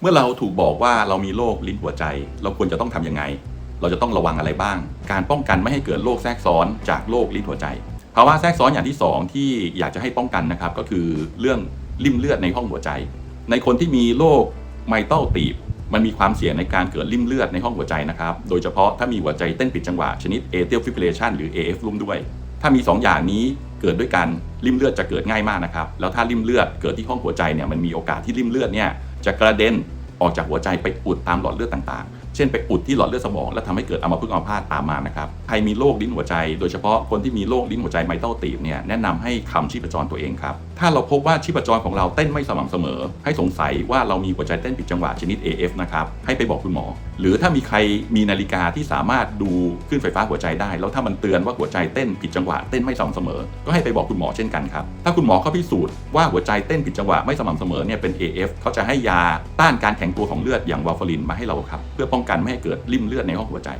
เมื่อเราถูกบอกว่าเรามีโรคลิ้นหัวใจ เราควรจะต้องทำยังไง เราจะต้องระวังอะไรบ้าง การป้องกันไม่ให้เกิดโรคแทรกซ้อนจากโรคลิ้นหัวใจภาวะแทรกซ้อนอย่างที่สองที่อยากจะให้ป้องกันนะครับ ก็คือเรื่องริ่มเลือดในห้องหัวใจ ในคนที่มีโรคไมเตัลตีบมันมีความเสี่ยงในการเกิดริ่มเลือดในห้องหัวใจนะครับ โดยเฉพาะถ้ามีหัวใจเต้นผิดจังหวะชนิด atrial fibrillation หรือ AF ร่วมด้วย ถ้ามี 2 อย่างนี้ เกิดด้วยการริ่มเลือดจะเกิดง่ายมากนะครับ แล้วถ้าริ่มเลือดเกิดที่ห้องหัวใจเนี่ยมันมีโอกาสที่ริ่มเลือดเนี่ยจะกระเด็นออกจากหัวใจไปอุดตามหลอดเลือดต่างๆ เช่นไปอุดที่หลอดเลือดสมองแล้วทำให้เกิดอัมพฤกษ์อัมพาตตามมานะครับใครมีโรคลิ้นหัวใจ โดยเฉพาะคนที่มีโรคลิ้นหัวใจไมเตัลตีบเนี่ยแนะนำให้คำชีพจรตัวเองครับถ้าเราพบว่าชีพจรของเราเต้นไม่สม่ำเสมอ ให้สงสัยว่าเรามีหัวใจเต้นผิดจังหวะชนิด AF นะครับให้ไปบอกคุณหมอ หรือถ้ามีใครมีนาฬิกาที่สามารถดูคลื่นไฟฟ้าหัวใจได้ แล้วถ้ามันเตือนว่าหัวใจเต้นผิดจังหวะเต้นไม่สม่ำเสมอ ก็ให้ไปบอกคุณหมอเช่นกันครับถ้าคุณหมอเขาพิสูจน์ว่าหัวใจเต้นผิดจังหวะไม่สม่ำเสมอเนี่ยเป็น AF เขาจะให้ยาต้านการแข็งตัวของเลือดอย่างวาฟารินมาให้เราครับเพื่อป้องกันไม่ให้เกิดริ่มเลือดในห้องหัวใจ